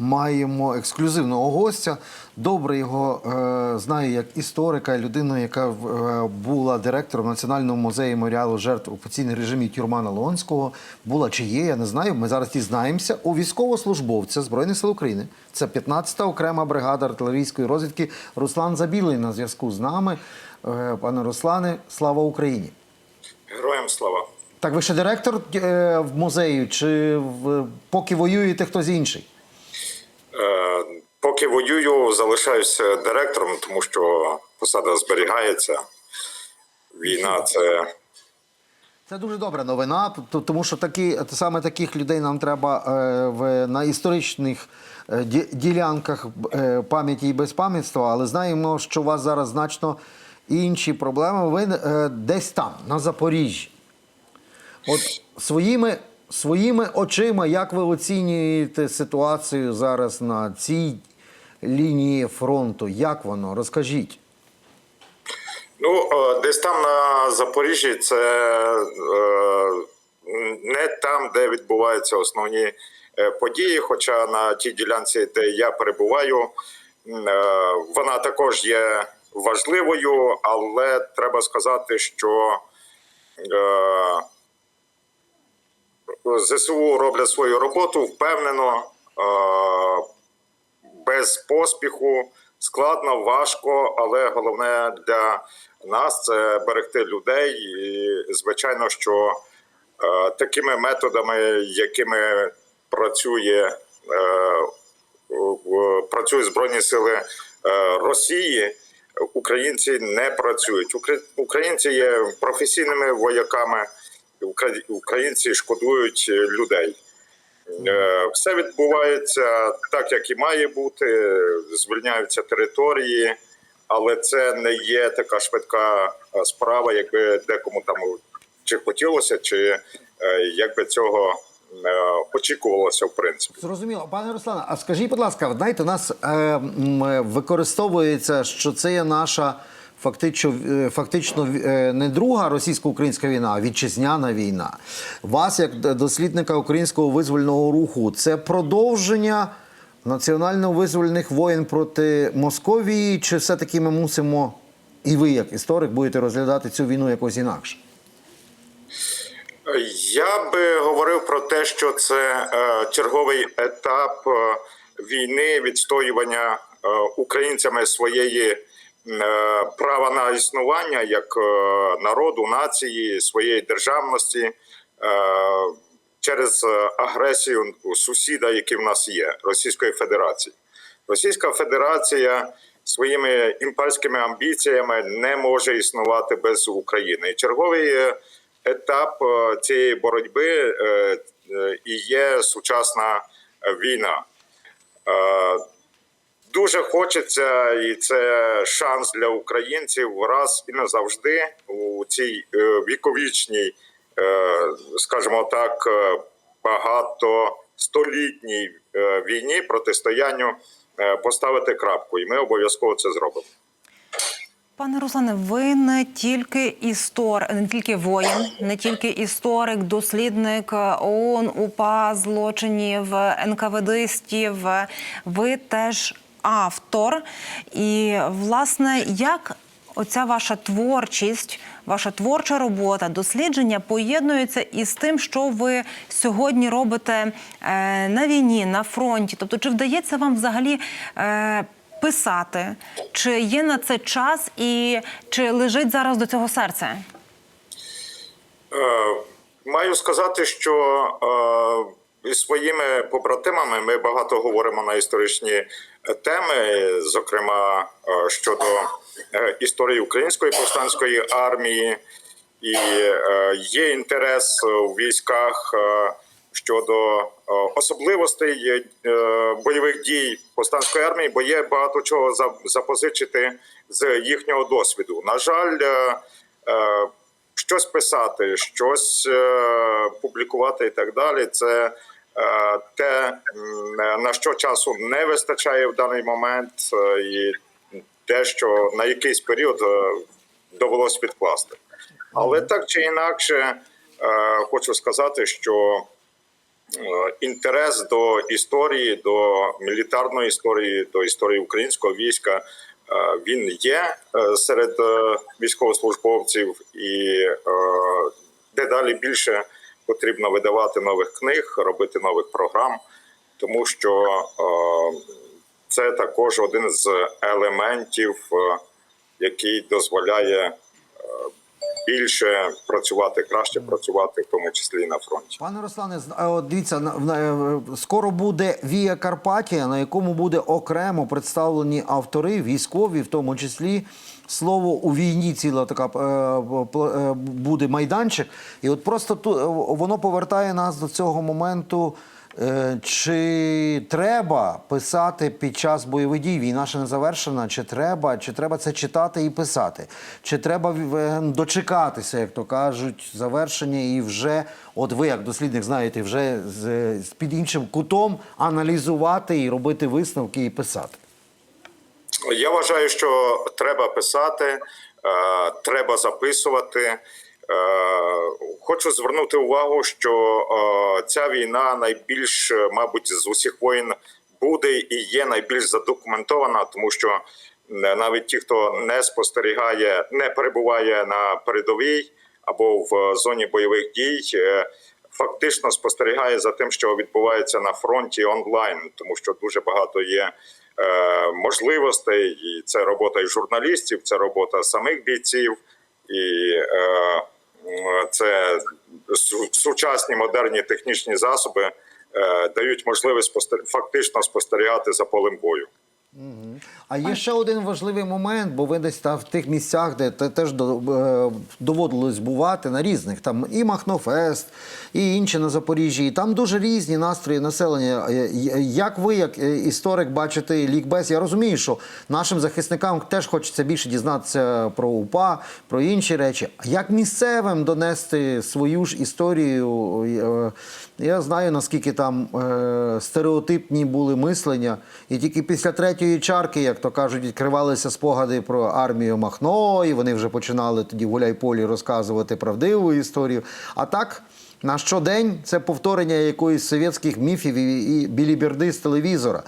маємо ексклюзивного гостя. Добре його е, знаю як історика, людину, яка е, була директором Національного музею меморіалу жертв окупаційних режимів Тюрмана Лонського. Була чи є, я не знаю. Ми зараз дізнаємося у військовослужбовця Збройних сил України. Це 15-та окрема бригада артилерійської розвідки Руслан Забілий на зв'язку з нами. Е, Пане Руслане, слава Україні! Героям слава. Так, ви ще директор е, в музею, чи в, поки воюєте хтось інший? Е, поки воюю, залишаюся директором, тому що посада зберігається. Війна це Це дуже добра новина, тому що такі, саме таких людей нам треба е, в, на історичних е, ділянках пам'яті і безпам'ятства, але знаємо, що у вас зараз значно інші проблеми. Ви десь там, на Запоріжжі. От своїми, своїми очима, як ви оцінюєте ситуацію зараз на цій лінії фронту? Як воно? Розкажіть. ну е, десь там на Запоріжжі, це е, не там, де відбуваються основні е, події. Хоча на тій ділянці, де я перебуваю, вона також є важливою, але треба сказати, що ЗСУ роблять свою роботу впевнено, е, без поспіху, складно, важко, але головне для нас це берегти людей. І, звичайно, що е, такими методами, якими працює, е, працюють Збройні Сили е, Росії. Українці не працюють. Українці є професійними вояками. Укра- Українці шкодують е, людей. Е, Все відбувається так, як і має бути. Звільняються території, але це не є така швидка е, справа, якби декому там чи хотілося, чи якби цього очікувалося, в принципі. Зрозуміло, пане Руслане, а скажіть, будь ласка, знаєте, у нас е, використовується, що це є наша фактично, е, фактично е, не друга російсько-українська війна, а вітчизняна війна. Вас, як дослідника українського визвольного руху, це продовження національно-визвольних воєн проти Московії, чи все-таки ми мусимо, і ви, як історик, будете розглядати цю війну якось інакше? Я би говорив про те, що це е, черговий етап війни, відстоювання українцями своєї права на існування як е, народу, нації, своєї державності е, через е, агресію сусіда, який в нас є, Російської Федерації. Російська Федерація своїми імперськими амбіціями не може існувати без України. І черговий е, етап е, цієї боротьби е, е, і є сучасна е, війна. Дуже хочеться, і це шанс для українців раз і назавжди у цій е, віковічній, е, скажімо так, е, багатостолітній е, війні протистоянню поставити крапку, і ми обов'язково це зробимо. Пане Руслане, ви не тільки істор, не тільки воїн, не тільки історик, дослідник ООН, УПА, злочинів, НКВДистів. Ви теж автор. І, власне, як оця ваша творчість, ваша творча робота, дослідження поєднуються із тим, що ви сьогодні робите е, на війні, на фронті? Тобто, чи вдається вам взагалі? Е, писати? Чи є на це час і чи лежить зараз до цього серце? Е, Маю сказати, що із своїми побратимами ми багато говоримо на історичні е, теми, зокрема е, щодо е, історії української повстанської армії, і є інтерес у військах щодо особливостей бойових дій повстанської армії, бо є багато чого за- запозичити з їхнього досвіду. На жаль, щось писати, щось публікувати і так далі. Це те, на що часу не вистачає в даний момент, е, і те, що на якийсь період е, довелось відкласти. Але так чи інакше, е, хочу сказати, що е, інтерес до історії, до мілітарної історії, до історії українського війська. е, Він є е, серед е, військовослужбовців, і е, дедалі більше потрібно видавати нових книг, робити нових програм, тому що е, це також один з елементів, е, який дозволяє більше працювати, краще працювати, в тому числі і на фронті. Пане Руслане, з- дивіться, е, скоро буде Вія Карпатія, на якому буде окремо представлені автори, військові, в тому числі. Слово у війні ціла така е, е, буде майданчик. І от просто ту, е, воно повертає нас до цього моменту. Е, Чи треба писати під час бойових дій? Війна ще не завершена. Чи треба, чи треба це читати і писати? Чи треба е, дочекатися, як то кажуть, завершення і вже, от ви як дослідник знаєте, вже з, з під іншим кутом аналізувати і робити висновки і писати? Я вважаю, що треба писати, е, треба записувати. Е, Хочу звернути увагу, що е, ця війна найбільш, е, мабуть, з усіх воїн буде і є найбільш задокументована, тому що навіть ті, хто не спостерігає, не перебуває на передовій або в зоні бойових дій, фактично спостерігає за тим, що відбувається на фронті онлайн, тому що дуже багато є можливостей, і це робота і журналістів, це робота самих бійців, і це сучасні модерні технічні засоби е, дають можливість фактично спостерігати за полем бою. А є ще один важливий момент, бо ви десь там в тих місцях, де теж е, доводилось бувати на різних, там і Махнофест, і інші на Запоріжжі. І там дуже різні настрої населення. Е, Як ви, як е, історик, бачите лікбез? Я розумію, що нашим захисникам теж хочеться більше дізнатися про УПА, про інші речі. А як місцевим донести свою ж історію? Я знаю, наскільки там стереотипні були мислення, і тільки після третьої чарки, як то кажуть, відкривалися спогади про армію Махно, і вони вже починали тоді в Гуляйполі розказувати правдиву історію. А так, на щодень це повторення якоїсь совєтських міфів і, біліберди з телевізора.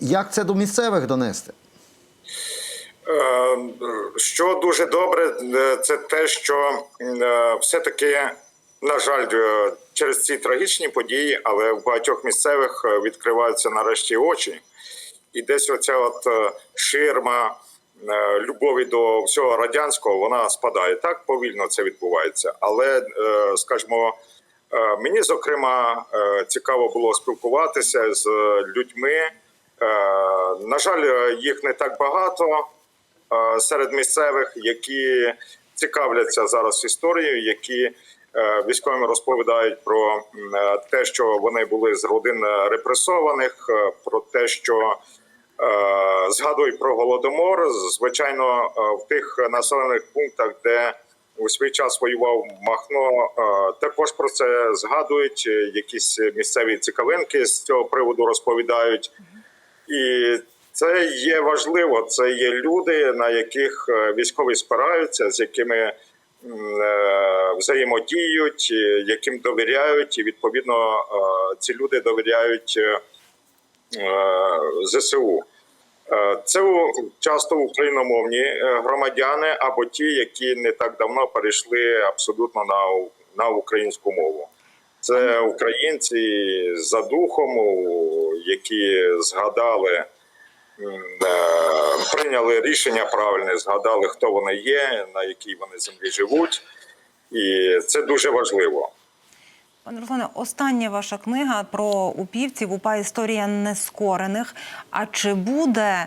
Як це до місцевих донести? Е, Що дуже добре, е, це те, що е, все-таки, на жаль, через ці трагічні події, але в багатьох місцевих відкриваються нарешті очі. І десь оця от е, ширма е, любові до всього радянського, вона спадає. Так повільно це відбувається. Але, е, скажімо, мені, зокрема, цікаво було спілкуватися з людьми. На жаль, їх не так багато серед місцевих, які цікавляться зараз історією, які військовим розповідають про те, що вони були з родин репресованих, про те, що е, згадують про голодомор. Звичайно, е, в тих населених пунктах, де у свій час воював Махно, е, також про це згадують. Якісь місцеві цікавинки з цього приводу розповідають. І це є важливо. Це є люди, на яких військові спираються, з якими взаємодіють, яким довіряють, і відповідно ці люди довіряють ЗСУ. Е, Це часто україномовні е, громадяни або ті, які не так давно перейшли абсолютно на, на українську мову. Це українці за духом, які згадали, е, прийняли рішення правильне, згадали, хто вони є, на якій вони землі живуть. І це дуже важливо. Пане Руслане, остання ваша книга про упівців УПА історія нескорених. А чи буде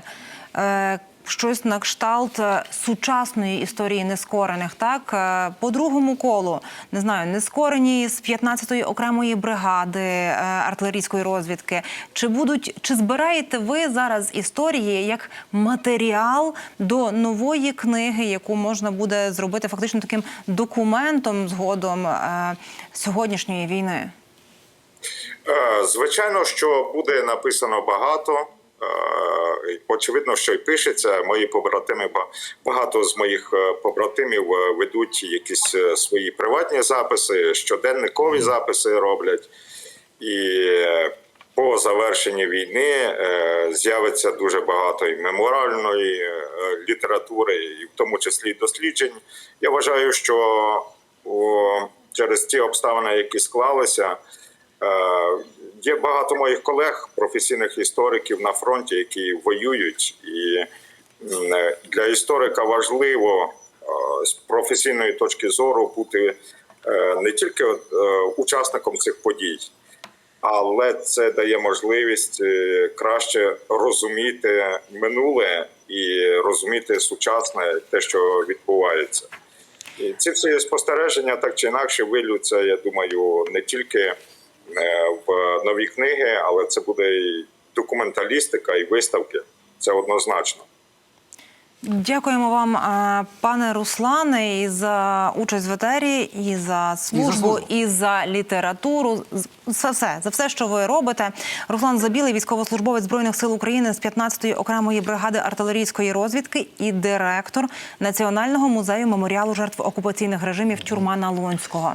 е, щось на кшталт е, сучасної історії нескорених? Так Е, по другому колу не знаю, нескорені з 15-ї окремої бригади е, артилерійської розвідки. Чи будуть чи збираєте ви зараз історії як матеріал до нової книги, яку можна буде зробити фактично таким документом згодом сьогоднішньої війни? Звичайно, що буде написано багато. Очевидно, що й пишеться. Мої побратими, ба- багато з моїх е, побратимів е, ведуть якісь е, свої приватні записи, щоденникові записи роблять. І по завершенні війни з'явиться дуже багато і меморальної літератури, і в тому числі досліджень. Я вважаю, що через ті обставини, які склалися, є багато моїх колег, професійних істориків на фронті, які воюють. І е, для історика важливо е, з професійної точки зору бути е, не тільки е, учасником цих подій, але це дає можливість е, краще розуміти минуле і розуміти сучасне те, що відбувається. І ці всі спостереження так чи інакше вилються, я думаю, не тільки е, в нові книги, але це буде і документалістика, і виставки. Це однозначно. Дякуємо вам, е, пане Руслане, і за участь в етері, і за службу, службу. і за літературу. З- За все, за все, що ви робите. Руслан Забілий, військовослужбовець збройних сил України з 15-ї окремої бригади артилерійської розвідки і директор Національного музею меморіалу жертв окупаційних режимів Тюрма Налонського.